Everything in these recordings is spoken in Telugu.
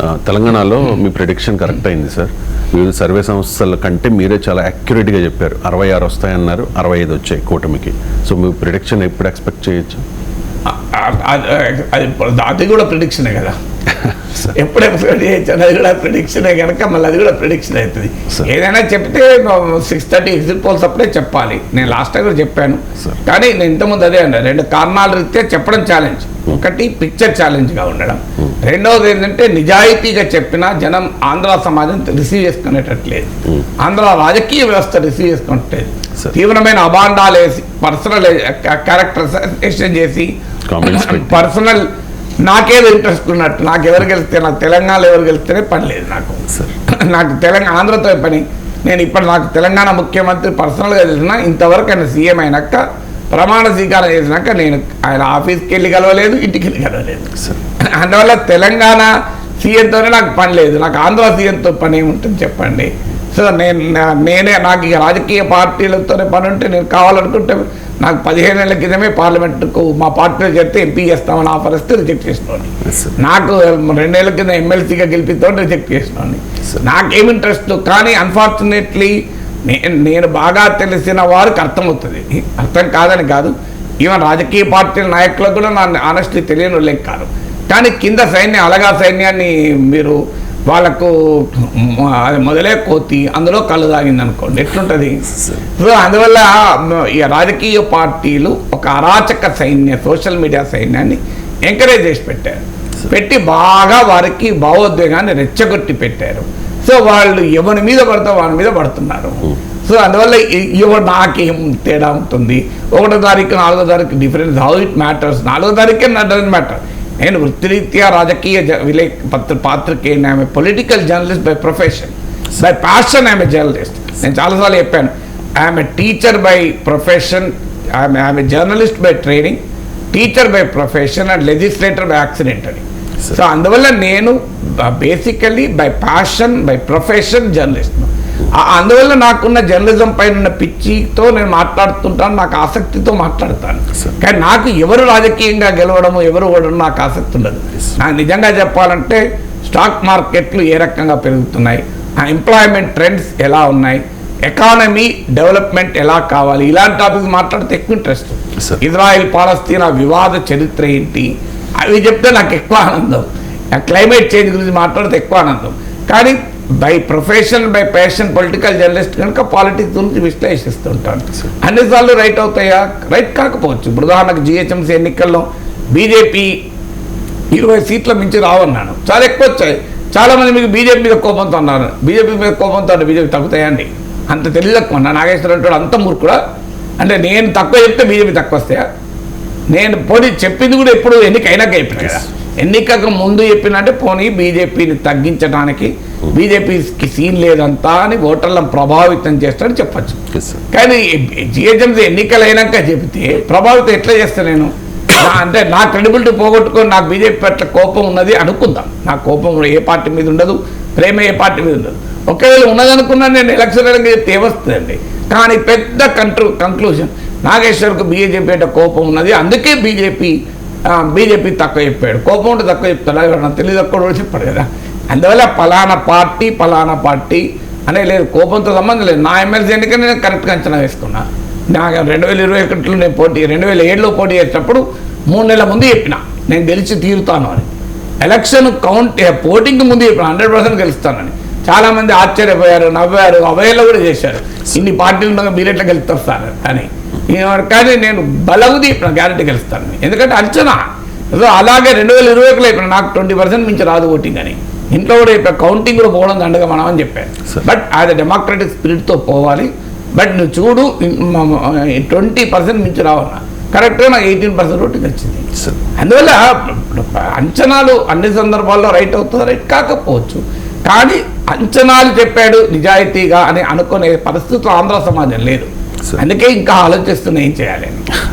తెలంగాణలో మీ ప్రిడిక్షన్ కరెక్ట్ అయింది సార్ వివిధ సర్వే సంస్థల కంటే మీరే చాలా యాక్యురేట్గా చెప్పారు. అరవై ఆరు వస్తాయన్నారు అరవై ఐదు వచ్చాయి కూటమికి. సో మీ ప్రిడిక్షన్ ఎప్పుడు ఎక్స్పెక్ట్ చేయొచ్చు? అది కూడా ప్రిడిక్షనే కదా. ఎప్పుడు ఎక్స్పెక్ట్ చేయొచ్చు అది కూడా ప్రిడిక్షనే కనుక మళ్ళీ అది కూడా ప్రిడిక్షన్ అవుతుంది. ఏదైనా చెప్తే సిక్స్ థర్టీ ఎగ్జిట్ పోల్స్ అప్పుడే చెప్పాలి. నేను లాస్ట్ టైం కూడా చెప్పాను. కానీ నేను ఇంతకుముందు అదే అన్నా రెండు కారణాల రీత్యా చెప్పడం ఛాలెంజ్ ఒకటి పిక్చర్ ఛాలెంజ్గా ఉండడం. రెండవది ఏంటంటే నిజాయితీగా చెప్పినా జనం ఆంధ్ర సమాజం రిసీవ్ చేసుకునేటట్లేదు. ఆంధ్ర రాజకీయ వ్యవస్థ రిసీవ్ చేసుకునేట్లేదు Sir. తీవ్రమైన అభాండాలు వేసి పర్సనల్ క్యారెక్టర్ చేసి. పర్సనల్ నాకేదో ఇంట్రెస్ట్ ఉన్నట్టు నాకు ఎవరు గెలిస్తే నాకు తెలంగాణలో ఎవరు గెలిస్తేనే పని లేదు నాకు. నాకు తెలంగాణ ఆంధ్రతో పని. నేను ఇప్పుడు నాకు తెలంగాణ ముఖ్యమంత్రి పర్సనల్గా తెలిసిన ఇంతవరకు ఆయన సీఎం అయినాక ప్రమాణ స్వీకారం చేసినాక నేను ఆయన ఆఫీస్కి వెళ్ళి కలవలేదు ఇంటికి వెళ్ళి కలవలేదు. సార్ అందువల్ల తెలంగాణ సీఎంతోనే నాకు పని లేదు. నాకు ఆంధ్ర సీఎంతో పని ఏముంటుంది చెప్పండి? సో నేను నేనే నాకు ఇక రాజకీయ పార్టీలతోనే పని ఉంటే నేను కావాలనుకుంటే నాకు పదిహేను ఏళ్ళ క్రితమే పార్లమెంట్కు మా పార్టీలో చేస్తే ఎంపీ చేస్తామని ఆఫర్ వస్తే రిజెక్ట్ చేసినోని. నాకు రెండేళ్ళ కింద ఎమ్మెల్సీగా గెలిపితో రిజెక్ట్ చేసినోని. నాకేం ఇంట్రెస్ట్? కానీ అన్ఫార్చునేట్లీ నేను నేను బాగా తెలిసిన వారికి అర్థమవుతుంది అర్థం కాదని కాదు. ఈవెన్ రాజకీయ పార్టీల నాయకులకు కూడా నా ఆనెస్ట్లీ తెలియని వాళ్ళేం కాదు. కానీ కింద సైన్యం అలగా సైన్యాన్ని మీరు వాళ్ళకు మొదలే కోతి అందులో కళ్ళు తాగింది అనుకోండి ఎట్లుంటుంది? సో అందువల్ల ఈ రాజకీయ పార్టీలు ఒక అరాచక సైన్య సోషల్ మీడియా సైన్యాన్ని ఎంకరేజ్ చేసి పెట్టారు. పెట్టి బాగా వారికి భావోద్వేగాన్ని రెచ్చగొట్టి పెట్టారు. సో వాళ్ళు ఎవరి మీద పడితే వారి మీద పడుతున్నారు. సో అందువల్ల ఇ- ఎవరు నాకేం తేడా ఉంటుంది? ఒకటో తారీఖు నాలుగో తారీఖు డిఫరెన్స్ హౌ ఇట్ మ్యాటర్స్ నాలుగో తారీఖే డజన్ మ్యాటర్ నేను వృత్తిరీత్యా రాజకీయ జ- విలే పత్ర పాత్రికేయుని ఆమె political journalist by profession by passion ఆమె జర్నలిస్ట్ నేను చాలాసార్లు చెప్పాను. I'm teacher by profession I'm I'm journalist by training teacher by profession and legislator by accident అని సో అందువల్ల నేను basically by passion by profession journalist అందువల్ల నాకున్న జర్నలిజం పైన ఉన్న పిచ్చితో నేను మాట్లాడుతుంటాను నాకు ఆసక్తితో మాట్లాడతాను. కానీ నాకు ఎవరు రాజకీయంగా గెలవడము ఎవరు ఓడడం నాకు ఆసక్తి ఉండదు. నాకు నిజంగా చెప్పాలంటే స్టాక్ మార్కెట్లు ఏ రకంగా పెరుగుతున్నాయి ఆ ఎంప్లాయ్మెంట్ ట్రెండ్స్ ఎలా ఉన్నాయి ఎకానమీ డెవలప్మెంట్ ఎలా కావాలి ఇలాంటి టాపిక్స్ మాట్లాడితే ఎక్కువ ఇంట్రెస్ట్. ఇజ్రాయెల్ పాలస్తీనా వివాద చరిత్ర ఏంటి అవి చెప్తే నాకు ఎక్కువ ఆనందం. ఆ క్లైమేట్ చేంజ్ గురించి మాట్లాడితే ఎక్కువ ఆనందం. కానీ by profession by passion political journalist కనుక పాలిటిక్స్ గురించి విశ్లేషిస్తుంటాను అన్నిసార్లు రైట్ అవుతాయా? రైట్ కాకపోవచ్చు. ఇప్పుడు ఉదాహరణకు జిహెచ్ఎంసీ ఎన్నికల్లో బీజేపీ ఇరవై సీట్ల మించి రావన్నాను. చాలా ఎక్కువ వచ్చాయి. చాలా మంది మీకు బీజేపీ మీద కోపంతో అన్నారు బీజేపీ మీద కోపంతో అంటే బీజేపీ తగ్గుతాయండి అంత తెలివి తక్కువ అన్న నాగేశ్వర అంటాడు అంత మూర్ఖుడా? అంటే నేను తక్కువ చెప్తే బీజేపీ తక్కువ వస్తాయా? నేను పోనీ చెప్పింది కూడా ఎప్పుడు ఎన్నిక అయినాక చెప్పిన కదా ఎన్నికకు ముందు చెప్పినంటే పోనీ బీజేపీని తగ్గించడానికి బీజేపీకి సీన్ లేదంతా అని ఓటర్లను ప్రభావితం చేస్తాడని చెప్పచ్చు. కానీ జిహెచ్ఎంసీ ఎన్నికలు అయినాక చెబితే ప్రభావితం ఎట్లా చేస్తా నేను? అంటే నా క్రెడిబిలిటీ పోగొట్టుకొని నాకు బీజేపీ పట్ల కోపం ఉన్నది అనుకుందాం. నా కోపం ఏ పార్టీ మీద ఉండదు ప్రేమ ఏ పార్టీ మీద ఉండదు. ఒకవేళ ఉన్నదనుకున్నా నేను ఎలక్షన్ చెప్తే ఏమొస్తుందండి? కానీ పెద్ద కంట్రూ కంక్లూజన్ నాగేశ్వర్కు బీజేపీ అంటే కోపం ఉన్నది. అందుకే బీజేపీ బీజేపీ తక్కువ చెప్పాడు. కోపం ఉంటే తక్కువ చెప్తాడు. ఎవరన్నా తెలియదు కూడా చెప్పాడు కదా. అందువల్ల పలానా పార్టీ పలానా పార్టీ అనే లేదు కోపంతో సంబంధం లేదు. నా ఎమ్మెల్సీ ఎన్నిక నేను కరెక్ట్గా అంచనా వేసుకున్నా. నాకు రెండు వేల ఇరవై ఒకటిలో నేను పోటీ రెండు వేల ఏడులో పోటీ చేసేటప్పుడు మూడు నెలల ముందు చెప్పిన. నేను గెలిచి తీరుతాను అని. ఎలక్షన్ కౌంట్ పోటింగ్కి ముందు చెప్పిన. హండ్రెడ్ పర్సెంట్ గెలుస్తానని. చాలా మంది ఆశ్చర్యపోయారు నవ్వారు అవేలో కూడా చేశారు. ఇన్ని పార్టీలు ఉండగా మీరు ఎట్లా గెలుస్తారు సార్ అని. కానీ నేను బలగు చెప్పిన గ్యారంటీ గెలుస్తానని ఎందుకంటే అంచనా ఏదో అలాగే రెండు వేల ఇరవై ఒకటిలో చెప్పిన నాకు ట్వంటీ పర్సెంట్ మించి రాదు ఓటింగ్ అని. ఇంట్లో కూడా చెప్పాను కౌంటింగ్ కూడా పోవడం దండగా మనం అని చెప్పాను. బట్ అది డెమోక్రటిక్ స్పిరిట్తో పోవాలి. బట్ నువ్వు చూడు ట్వంటీ పర్సెంట్ మించి రావన్నా కరెక్ట్గా నాకు ఎయిటీన్ పర్సెంట్ ఓటింగ్ వచ్చింది. అందువల్ల అంచనాలు అన్ని సందర్భాల్లో రైట్ అవుతుందో రైట్ కాకపోవచ్చు. కానీ అంచనాలు చెప్పాడు నిజాయితీగా అని అనుకునే పరిస్థితులు ఆంధ్ర సమాజం లేదు. అందుకే ఇంకా ఆలోచిస్తున్నా ఏం చేయాలి?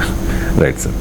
Right sir